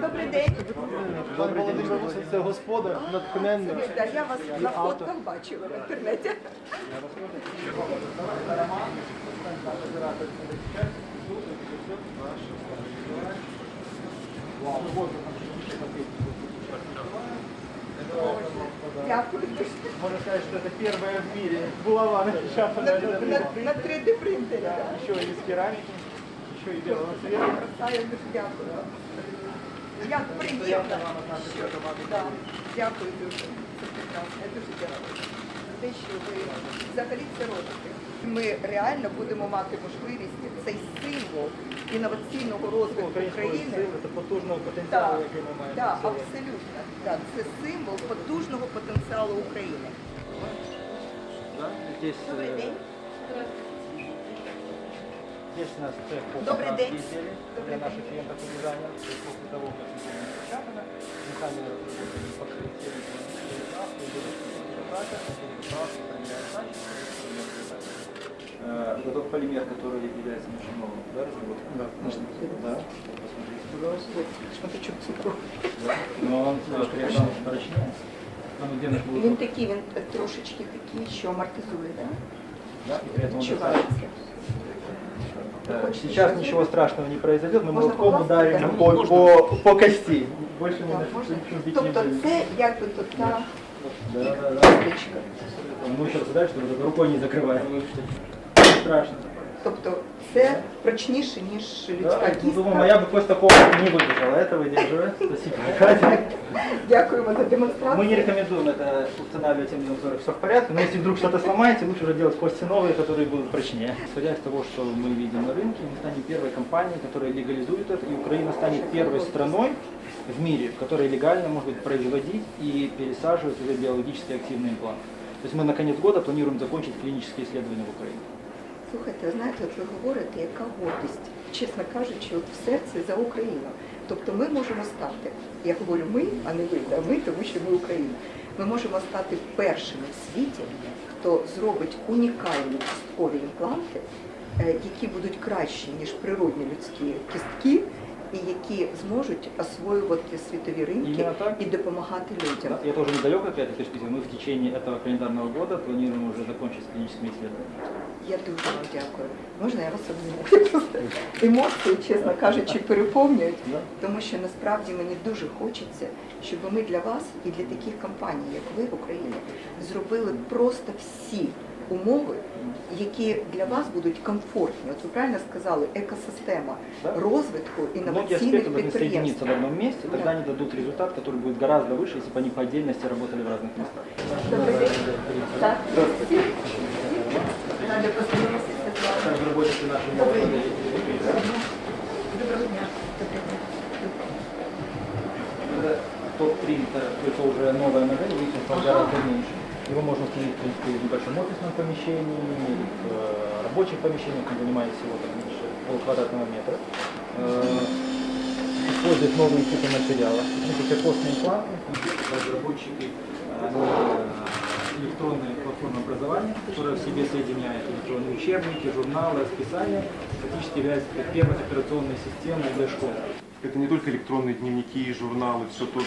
Добрий день. Пан Володимир це господар натхненно. Я вас на фотках бачила в інтернеті. Дякую. Можно сказать, что это первая в мире булава напечатанная На, на, на 3D принтері. да. еще и из керамики, белого цвета. Я дуже дякую. Як приємно. Дякую дуже. Це прекрасно. Я дуже дякую. за Те, що ви взагалі це робите. Ми реально будемо мати можливість цей символ інноваційного розвитку України. та потужного Так, потенціалу, який ми маємо. так, абсолютно. Так, це символ потужного потенціалу України. Да? Здесь, Добрий день. здесь у нас цех по Добрый покраске день. изделий Добрый для день. наших клиентов и дизайнеров. То есть после того, как изделие напечатано, мы сами разработали покрытие, перекраску, перекраска, перекраска, проверяем качество. Э, Вот тот полимер, который является нашим новым да, разработкой. Да, Да. Посмотрите. Шматочок цукру. Но он э, при этом прочнее. Там, где наш будет Він такий, він трошечки такий, що амортизує, так? Да, и при этом он Відчувається. Да, Сейчас ничего страшного не произойдет, мы Можно молотком покласть, ударим да? по, по, по кости. Больше мы Так, на можна? ничего бить не Тобто будем. це якби то та Да, да, да. табличка. Мы сейчас дальше, чтобы только рукой не закрываем. Не страшно. Тобто це прочніше, ніж людська Да, ну, думаю, кістка. моя бы кость такого не выдержала, это выдерживает. Спасибо, Катя. Дякуємо за Мы демонстрацію. не рекомендуем это устанавливать именно узоры, все в порядке, но если вдруг что-то сломаете, лучше уже делать кости новые, которые будут прочнее. Исходя из того, что мы видим на рынке, мы станем первой компанией, которая легализует это, и Украина станет первой страной в мире, которая легально может быть, производить и пересаживать уже биологически активные импланты. То есть мы на конец года планируем закончить клинические исследования в Украине. Слухайте, ви знаєте, от ви говорите, яка гордість, чесно кажучи, от в серці за Україну. Тобто ми можемо стати, я говорю ми, а не ви, а ми, тому що ми Україна. Ми можемо стати першими в світі, хто зробить унікальні кісткові імпланти, е, які будуть кращі, ніж природні людські кістки, і які зможуть освоювати світові ринки Іменно так. і допомагати людям. Да, Я тоже недалек от этой точки зрения. Мы в течение этого календарного года планируем уже закончить с клиническими исследованиями. Я дуже вам дякую. Можна я вас обніму? Просто Емоції, чесно кажучи, переповнюють, Да. тому що насправді мені дуже хочеться, щоб ми для вас і для таких компаній, як ви в Україні, зробили просто всі умови, які для вас будуть комфортні. От ви правильно сказали, екосистема Да. розвитку Многие інноваційних аспекты должны підприємств. соединиться в одном месте, тогда Да. они дадут результат, который будет гораздо выше, если бы они по отдельности работали в разных местах. надо просто это уже новая модель, видите, в полтора раза меньше. Его можно установить, в небольшом офисном помещении, или в э, рабочих помещениях, он занимает всего там меньше полквадратного метра. Э, использует новые типы материала. Смотрите, все костные платы, разработчики, они э, электронные платформы образования, которая в себе соединяет электронные учебники, журналы, расписания, фактически является такой первой операционной системой для школы. Это не только электронные дневники, журналы, все то,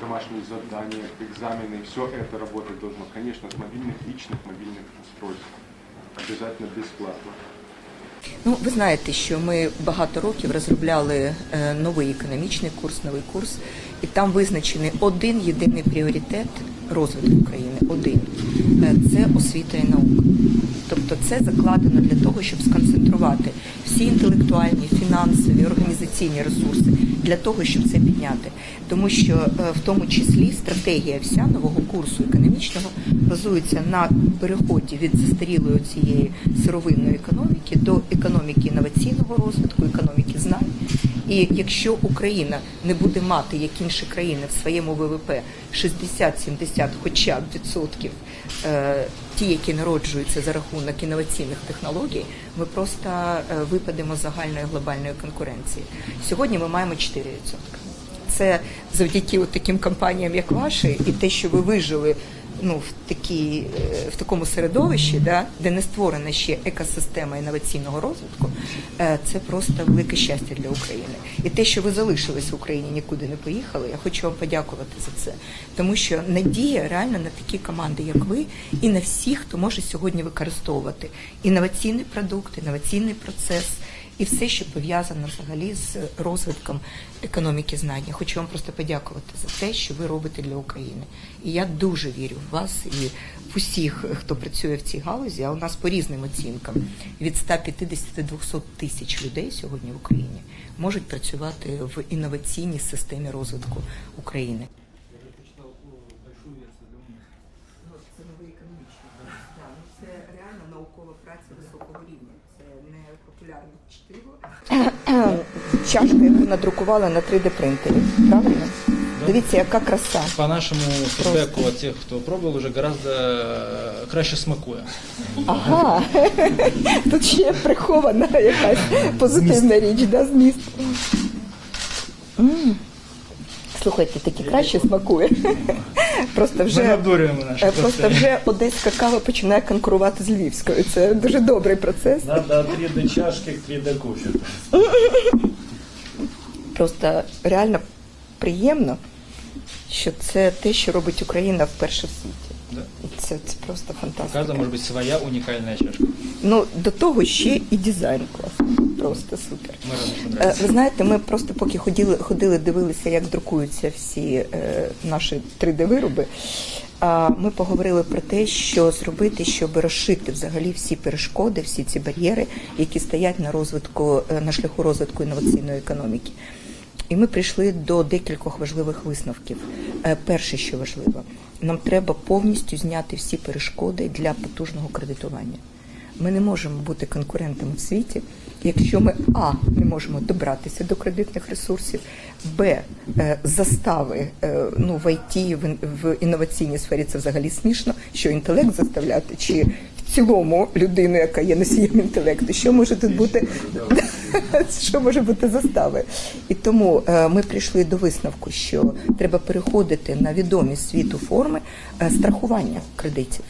домашние задания, экзамены, все это работать должно, конечно, с мобильных, личных мобильных устройств. Обязательно бесплатно. Ну, ви знаєте, що ми багато років розробляли е, новий економічний курс, новий курс, і там визначений один єдиний пріоритет розвитку України. Один Е, це освіта і наука. Тобто це закладено для того, щоб сконцентрувати всі інтелектуальні, фінансові, організаційні ресурси для того, щоб це підняти. Тому що е, в тому числі стратегія вся нового курсу економічного базується на переході від застарілої цієї сировинної економіки до економіки інноваційного розвитку, економіки знань. І якщо Україна не буде мати, як інші країни, в своєму ВВП 60-70 хоча б відсотків е, ті, які народжуються за рахунок інноваційних технологій, ми просто е, випадемо з загальної глобальної конкуренції. Сьогодні ми маємо 4%. Це завдяки от таким компаніям, як ваші, і те, що ви вижили ну, в, такій, е, в такому середовищі, да, де не створена ще екосистема інноваційного розвитку, е, це просто велике щастя для України. І те, що ви залишились в Україні, нікуди не поїхали, я хочу вам подякувати за це. Тому що надія реально на такі команди, як ви, і на всіх, хто може сьогодні використовувати інноваційний продукт, інноваційний процес і все, що пов'язано взагалі з розвитком економіки знань. Я хочу вам просто подякувати за те, що ви робите для України. І я дуже вірю в вас і в усіх, хто працює в цій галузі. А у нас по різним оцінкам від 150 до 200 тисяч людей сьогодні в Україні можуть працювати в інноваційній системі розвитку України. Ну, Це новий економічний да, ну, це реально наукова праця високого рівня. Це не популярне чтиво. Чашка, яку надрукувала на 3D принтері. Правильно? Дивіться, яка краса. По нашему фидбэку от тех, кто пробовал, уже гораздо э, краще смакує. Ага. Тут ще прихована якась позитивна річ, да, зміст. Слухайте, таки краще смакує. Просто Ми вже надурюємо наших Е, Просто вже одеська кава починає конкурувати з львівською. Це дуже добрий процес. Надо три до чашки три 3D кофе. Просто реально приємно, що це те, що робить Україна вперше в світі Да. І Це, це просто У каждого фантастика. может быть своя уникальная чашка. Ну до того ще і дизайн класний. Просто супер. Мы рады, что Е, нравится. Ви знаєте, ми просто поки ходили, ходили, дивилися, як друкуються всі е, наші 3D-вироби. А ми поговорили про те, що зробити, щоб розшити взагалі всі перешкоди, всі ці бар'єри, які стоять на розвитку е, на шляху розвитку інноваційної економіки. І ми прийшли до декількох важливих висновків. Е, Перше, що важливо, нам треба повністю зняти всі перешкоди для потужного кредитування. Ми не можемо бути конкурентами в світі, якщо ми а не можемо добратися до кредитних ресурсів, б е, застави е, ну в ІТ, в, інноваційній сфері це взагалі смішно, що інтелект заставляти, чи в цілому людину, яка є носієм інтелекту, що може тут бути що може бути застави. І тому е, ми прийшли до висновку, що треба переходити на відомі світу форми е, страхування кредитів.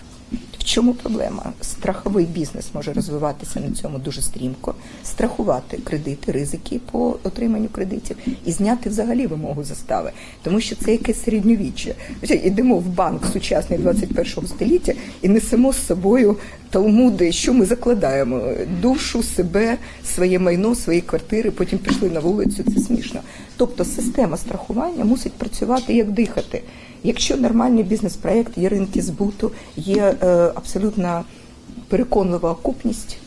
В чому проблема? Страховий бізнес може розвиватися на цьому дуже стрімко, страхувати кредити, ризики по отриманню кредитів і зняти взагалі вимогу застави, тому що це якесь середньовіччя. Ви Йдемо в банк сучасний 21 століття і несемо з собою талмуди, що ми закладаємо душу, себе, своє майно, свої квартири. Потім пішли на вулицю. Це смішно. Тобто система страхування мусить працювати як дихати. Якщо нормальний бізнес-проект, є ринки збуту, є е, абсолютно переконлива окупність,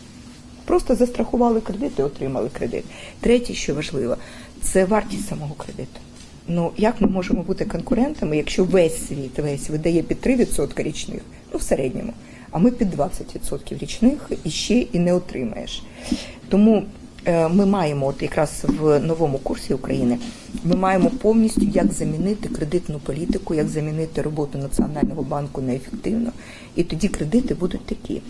просто застрахували кредит і отримали кредит. Третє, що важливо, це вартість самого кредиту. Ну як ми можемо бути конкурентами, якщо весь світ весь видає під 3% річних, ну в середньому, а ми під 20% річних і ще і не отримаєш. Тому ми маємо, от якраз в новому курсі України, ми маємо повністю як замінити кредитну політику, як замінити роботу Національного банку на ефективну. І тоді кредити будуть такі.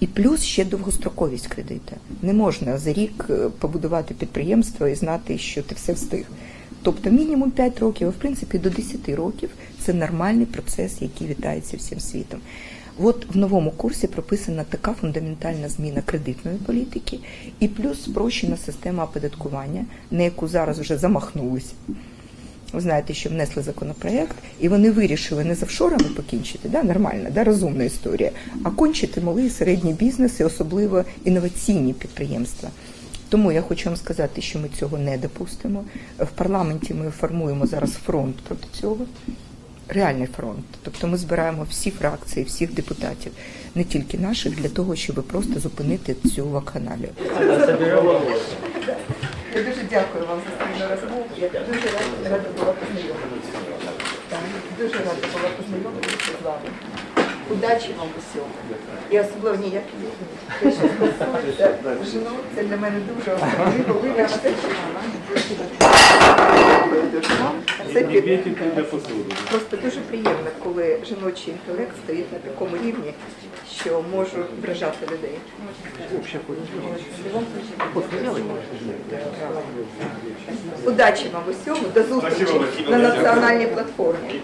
І плюс ще довгостроковість кредиту. Не можна за рік е, побудувати підприємство і знати, що ти все встиг. Тобто мінімум 5 років, а в принципі до 10 років це нормальний процес, який вітається всім світом. От в новому курсі прописана така фундаментальна зміна кредитної політики і плюс спрощена система оподаткування, на яку зараз вже замахнулися. Ви знаєте, що внесли законопроект, і вони вирішили не з офшорами покінчити, да, нормальна, да, розумна історія, а кончити малий і середній бізнес і особливо інноваційні підприємства. Тому я хочу вам сказати, що ми цього не допустимо. В парламенті ми формуємо зараз фронт проти цього. Реальний фронт. Тобто ми збираємо всі фракції, всіх депутатів, не тільки наших, для того, щоб просто зупинити цю вакханалію. Я дуже дякую вам за спільну розмову. Я дуже рада, була познайомитися. Дуже рада була познайомитися з вами. Удачі вам у всьому. І особливо ніяк те, що це для мене дуже особливо. Вибачте. Це Просто дуже приємно, коли жіночий інтелект стоїть на такому рівні, що можу вражати людей. Удачі вам усьому, до зустрічі на національній платформі.